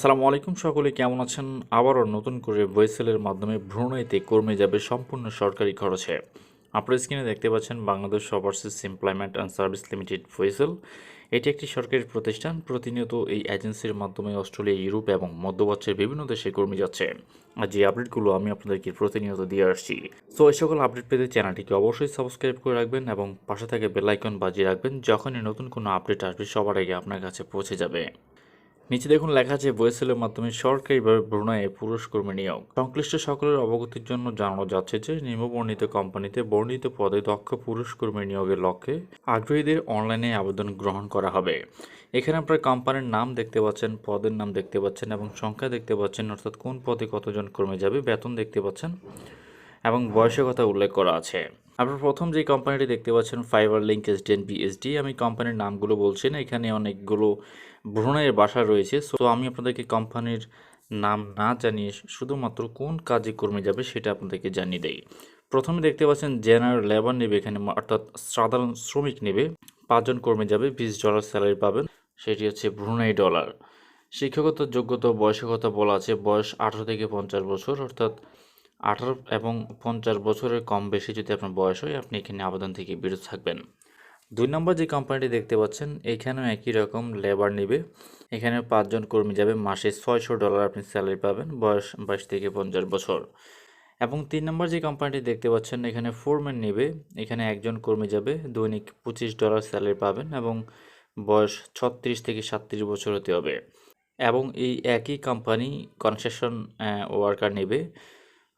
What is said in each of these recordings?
আসসালামু আলাইকুম, সকলে কেমন আছেন? আবারও নতুন করে ভয়েসেলের মাধ্যমে ভ্রূণইতে কর্মে যাবে সম্পূর্ণ সরকারি খরচে। আপনার স্ক্রিনে দেখতে পাচ্ছেন Bangladesh overseas employment and service limited ভয়েসেল এটি একটি সরকারি প্রতিষ্ঠান, প্রতিনিয়ত এই এজেন্সির মাধ্যমে অস্ট্রেলিয়া, ইউরোপ এবং মধ্যপ্রাচ্যের বিভিন্ন দেশে কর্মী যাচ্ছে। আর যে আপডেটগুলো আমি আপনাদেরকে প্রতিনিয়ত দিয়ে আসছি। তো এই সকল আপডেট পেতে চ্যানেলটিকে অবশ্যই সাবস্ক্রাইব করে রাখবেন এবং পাশে থাকে বেলাইকন বাজিয়ে রাখবেন, যখনই নতুন কোনো আপডেট আসবে সবার আগে আপনার কাছে পৌঁছে যাবে। নিচে দেখুন লেখা আছে ভয়েসেলের মাধ্যমে সরকারিভাবে ব্রুনাইয়ে পুরুষ কর্মী নিয়োগ। সংশ্লিষ্ট সকলের অবগতির জন্য জানানো যাচ্ছে যে, নিম্নবর্ণিত কোম্পানিতে বর্ণিত পদে দক্ষ পুরুষ কর্মী নিয়োগের লক্ষ্যে আগ্রহীদের অনলাইনে আবেদন গ্রহণ করা হবে। এখানে আপনার কোম্পানির নাম দেখতে পাচ্ছেন, পদের নাম দেখতে পাচ্ছেন এবং সংখ্যা দেখতে পাচ্ছেন, অর্থাৎ কোন পদে কতজন কর্মী যাবে, বেতন দেখতে পাচ্ছেন এবং বয়সের কথা উল্লেখ করা আছে। আপনার প্রথম যে কোম্পানিটি দেখতে পাচ্ছেন ফাইবার লিঙ্ক এসডিএন বিএসডি আমি কোম্পানির নামগুলো বলছি না, এখানে অনেকগুলো ভ্রূণের বাসা রয়েছে। সো আমি আপনাদেরকে কোম্পানির নাম না জানিয়ে শুধুমাত্র কোন কাজে কর্মী যাবে সেটা আপনাদেরকে জানিয়ে দেয় প্রথমে দেখতে পাচ্ছেন জেনারেল লেবার নেবে, এখানে অর্থাৎ সাধারণ শ্রমিক নেবে। পাঁচজন কর্মী যাবে, বিশ ডলার স্যালারি পাবেন, সেটি হচ্ছে ব্রুনাই ডলার শিক্ষাগত যোগ্যতা, বয়সের কথা বলা আছে, বয়স আঠারো থেকে পঞ্চাশ বছর, অর্থাৎ আঠারো এবং পঞ্চাশ বছরের কম বেশি যদি আপনার বয়স হয়, আপনি এখানে আবেদন থেকে বিরত থাকবেন। দুই নম্বর যে কোম্পানিটি দেখতে পাচ্ছেন, এখানেও একই রকম লেবার নেবে। এখানে পাঁচজন কর্মী যাবে, মাসে ছয়শো ডলার আপনি স্যালারি পাবেন, বয়স বাইশ থেকে পঞ্চাশ বছর। এবং তিন নম্বর যে কোম্পানিটি দেখতে পাচ্ছেন, এখানে ফোরম্যান নেবে। এখানে একজন কর্মী যাবে, দৈনিক পঁচিশ ডলার স্যালারি পাবেন এবং বয়স ছত্রিশ থেকে সাতত্রিশ বছর হতে হবে। এবং এই একই কোম্পানি কনসেশন ওয়ার্কার নেবে।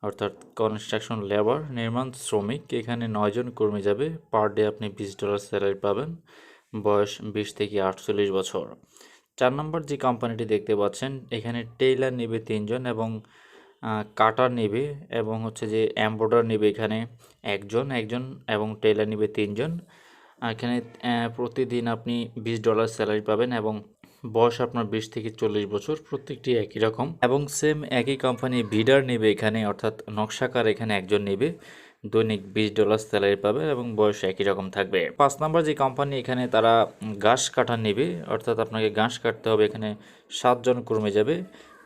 অর্থাৎ কনস্ট্রাকশন লেবার নির্মাণ শ্রমিক, এখানে নয়জন কর্মী যাবে। পার ডে আপনি বিশ ডলার স্যালারি পাবেন। বয়স বিশ থেকে আটচল্লিশ বছর। চার নম্বর যে কোম্পানিটি দেখতে পাচ্ছেন, এখানে টেইলার নেবে তিনজন এবং কাটার নেবে এবং হচ্ছে যে এম্ব্রয়ডার নেবে এখানে একজন একজন এবং টেইলার নেবে তিনজন। এখানে প্রতিদিন আপনি বিশ ডলার স্যালারি পাবেন এবং বয়স আপনার বিশ থেকে চল্লিশ বছর, প্রত্যেকটি একই রকম। এবং সেম একই কোম্পানি ভিডার নেবে এখানে, অর্থাৎ নকশাকার এখানে একজন নেবে, দৈনিক বিশ ডলার স্যালারি পাবে এবং বয়স একই রকম থাকবে। পাঁচ নাম্বার যে কোম্পানি এখানে তারা ঘাস কাটা নেবে, অর্থাৎ আপনাকে ঘাস কাটতে হবে, এখানে সাতজন কর্মী যাবে,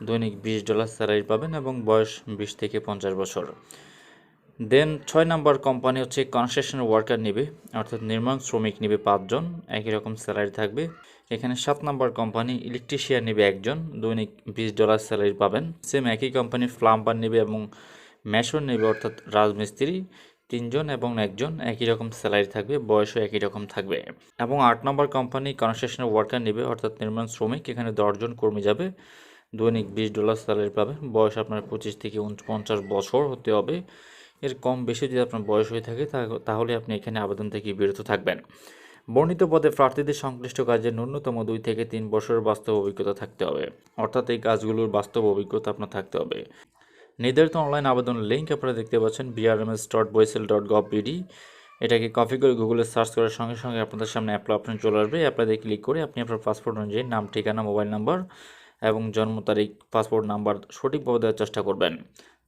দৈনিক বিশ ডলার স্যালারি পাবেন এবং বয়স বিশ থেকে পঞ্চাশ বছর। দেন ছয় নাম্বার কোম্পানি হচ্ছে কনস্ট্রাকশন ওয়ার্কার নেবে, অর্থাৎ নির্মাণ শ্রমিক নেবে পাঁচজন, একই রকম স্যালারি থাকবে। এখানে সাত নাম্বার কোম্পানি ইলেকট্রিশিয়ান নেবে একজন, দৈনিক বিশ ডলার স্যালারি পাবেন। সেম একই কোম্পানি প্লাম্বার নেবে এবং মেশন নেবে, অর্থাৎ রাজমিস্ত্রি, তিনজন এবং একজন, একই রকম স্যালারি থাকবে, বয়সও একই রকম থাকবে। এবং আট নম্বর কোম্পানি কনস্ট্রাকশন ওয়ার্কার নেবে, অর্থাৎ নির্মাণ শ্রমিক, এখানে দশজন কর্মী যাবে, দৈনিক বিশ ডলার স্যালারি পাবেন বয়স আপনার পঁচিশ থেকে পঞ্চাশ বছর হতে হবে। এর কম বেশি যদি আপনার বয়স হয়ে থাকে তাহলে আপনি এখানে আবেদন থেকে বিরত থাকবেন। বর্ণিত পদে প্রার্থীদের সংশ্লিষ্ট কাজে ন্যূনতম দুই থেকে তিন বছরের বাস্তব অভিজ্ঞতা থাকতে হবে। অর্থাৎ এই কাজগুলোর বাস্তব অভিজ্ঞতা আপনার থাকতে হবে। নির্ধারিত অনলাইন আবেদন লিঙ্ক আপনারা দেখতে পাচ্ছেন BRMS dot BOESL dot gov BD এটাকে কপি করে গুগলে সার্চ করার সঙ্গে সঙ্গে আপনাদের সামনে অ্যাপ্লাই অপশন চলে আসবে। অ্যাপ্লাইতে ক্লিক করে আপনি আপনার পাসপোর্ট অনুযায়ী নাম, ঠিকানা, মোবাইল নাম্বার এবং জন্ম তারিখ, পাসপোর্ট নাম্বার সঠিকভাবে দেওয়ার চেষ্টা করবেন।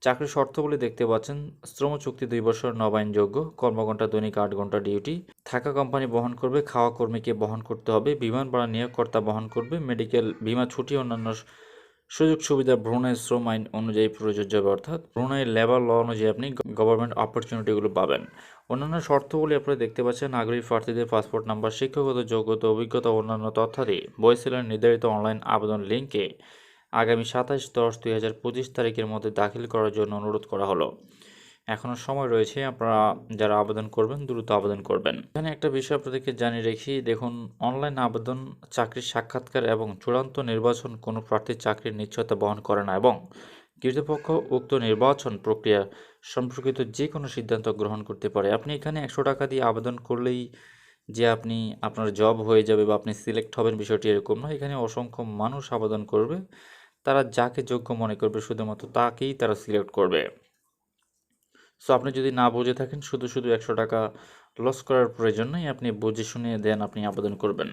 চাকরির শর্তগুলি দেখতে পাচ্ছেন শ্রম চুক্তি দুই বছর নবায়নযোগ্য, কর্মঘণ্টা দৈনিক আট ঘণ্টা ডিউটি। থাকা কোম্পানি বহন করবে, খাওয়া কর্মীকে বহন করতে হবে, বিমান ভাড়া নিয়োগকর্তা বহন করবে, মেডিকেল, বিমা ছুটি, অন্যান্য সুযোগ সুবিধা ভ্রূণের শ্রম আইন অনুযায়ী প্রযোজ্য হবে, অর্থাৎ ভ্রূণের লেবার ল অনুযায়ী আপনি গভর্নমেন্ট অপরচুনিটিগুলো পাবেন। অন্যান্য শর্তগুলি আপনারা দেখতে পাচ্ছেন, নাগরিক প্রার্থীদের পাসপোর্ট নাম্বার শিক্ষাগত যোগ্যতা, অভিজ্ঞতা, অন্যান্য তথ্যাদি। বয়সেলের নির্ধারিত অনলাইন আবেদন লিঙ্কে আগামী সাতাশ দশ দুই হাজার পঁচিশ তারিখের মধ্যে দাখিল করার জন্য অনুরোধ করা হলো। এখনও সময় রয়েছে, আপনারা যারা আবেদন করবেন দ্রুত আবেদন করবেন। এখানে একটা বিষয় আপনাদেরকে জানিয়ে রেখি, দেখুন, অনলাইন আবেদন, চাকরির সাক্ষাৎকার এবং চূড়ান্ত নির্বাচন কোনো প্রার্থীর চাকরির নিশ্চয়তা বহন করে না এবং কৃতপক্ষ উক্ত নির্বাচন প্রক্রিয়া সম্পর্কিত যে কোনো সিদ্ধান্ত গ্রহণ করতে পারে। আপনি এখানে একশো টাকা দিয়ে আবেদন করলেই যে আপনি আপনার জব হয়ে যাবে বা আপনি সিলেক্ট হবেন বিষয়টি এরকম নয়। এখানে অসংখ্য মানুষ আবেদন করবে। তারা যাকে যোগ্য মনে করবে শুধুমাত্র তাকেই তারা সিলেক্ট করবে। সো আপনি যদি না বুঝে থাকেন, শুধু শুধু একশো টাকা লস করার প্রয়োজন নেই, আপনি বুঝে শুনে দেন, আপনি আবেদন করবেন।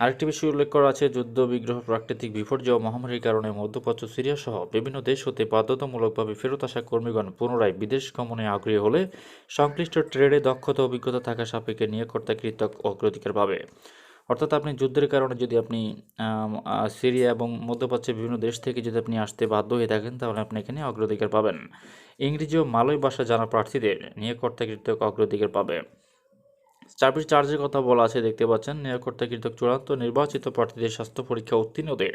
আরেকটি বিষয় উল্লেখ করা আছে, যুদ্ধ, বিগ্রহ, প্রাকৃতিক বিপর্যয় মহামারীর কারণে মধ্যপ্রাচ্য সিরিয়া সহ বিভিন্ন দেশ হতে বাধ্যতামূলকভাবে ফেরত আসা কর্মীগণ পুনরায় বিদেশ গমনে আগ্রহী হলে সংশ্লিষ্ট ট্রেডে দক্ষতা, অভিজ্ঞতা থাকা সাপেক্ষে নিয়োগকর্তা কৃতক অগ্রাধিকার পাবে অর্থাৎ আপনি যুদ্ধের কারণে যদি আপনি সিরিয়া এবং মধ্যপ্রাচ্যের বিভিন্ন দেশ থেকে যদি আপনি আসতে বাধ্য হয়ে থাকেন, তাহলে আপনি এখানে অগ্রাধিকার পাবেন। ইংরেজি ও মালয় ভাষা জানা প্রার্থীদের নিয়োগকর্তাকৃত অগ্রাধিকার পাবে। চার্বিশ চার্জের কথা বলা আছে, দেখতে পাচ্ছেন। নিয়োগকর্তাকৃত চূড়ান্ত নির্বাচিত প্রার্থীদের স্বাস্থ্য পরীক্ষা উত্তীর্ণদের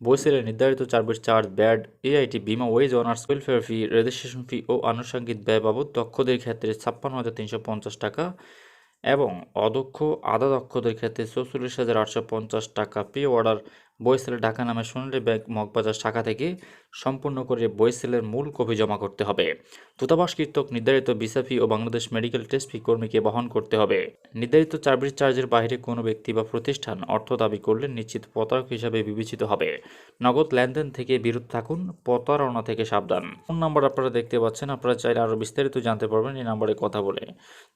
বইসেলে নির্ধারিত চার্বিশ চার্জ, ব্যাড, এআইটি, বিমা, wage, earners welfare fee registration fee ও আনুষঙ্গিক ব্যয় বাবদ দক্ষদের ক্ষেত্রে ছাপ্পান্ন হাজার তিনশো পঞ্চাশ টাকা এবং অদক্ষ আধা দক্ষদের ক্ষেত্রে চৌচল্লিশ হাজার আটশো পঞ্চাশ টাকা পে অর্ডার বইসেলে ঢাকা নামে সোনালী ব্যাংক মগবাজার শাখা থেকে সম্পূর্ণ করে বইসেলের মূল কপি জমা করতে হবে। দূতাবাস কর্তৃক নির্ধারিত ভিসা ফি ও বাংলাদেশ মেডিকেল টেস্ট ফি কর্মীকে বহন করতে হবে। নির্ধারিত চার্বিশ চার্জের বাইরে কোনো ব্যক্তি বা প্রতিষ্ঠান অর্থ দাবি করলে নিশ্চিত প্রতারক হিসাবে বিবেচিত হবে। নগদ লেনদেন থেকে বিরত থাকুন, প্রতারণা থেকে সাবধান। ফোন নাম্বার আপনারা দেখতে পাচ্ছেন, আপনারা চাইলে আরও বিস্তারিত জানতে পারবেন এই নাম্বারে কথা বলে।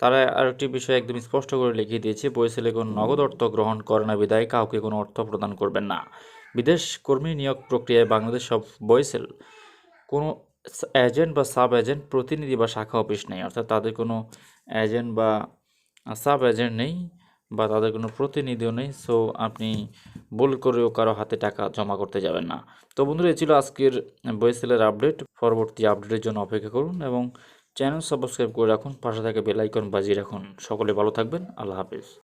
তারা আরেকটি বিষয় একদম স্পষ্ট করে লিখিয়ে দিয়েছে বইসেলে কোনো নগদ অর্থ গ্রহণ করে না, বিদায়, কাউকে কোনো অর্থ প্রদান করবেন না। বিদেশ কর্মী নিয়োগ প্রক্রিয়ায় বাংলাদেশ সব বইসেল কোনো এজেন্ট বা সাব এজেন্ট প্রতিনিধি বা শাখা অফিস নেই। অর্থাৎ তাদের কোনো এজেন্ট বা সাব এজেন্ট নেই বা তাদের কোনো প্রতিনিধিও নেই। সো আপনি ভুল করেও কারও হাতে টাকা জমা করতে যাবেন না। তো বন্ধুরা, এই ছিল আজকের বইসেলের আপডেট পরবর্তী আপডেটের জন্য অপেক্ষা করুন এবং চ্যানেল সাবস্ক্রাইব করে রাখুন। পাশে থাকা বেল আইকন বাজিয়ে রাখুন। সকলে ভালো থাকবেন। আল্লাহ হাফিজ।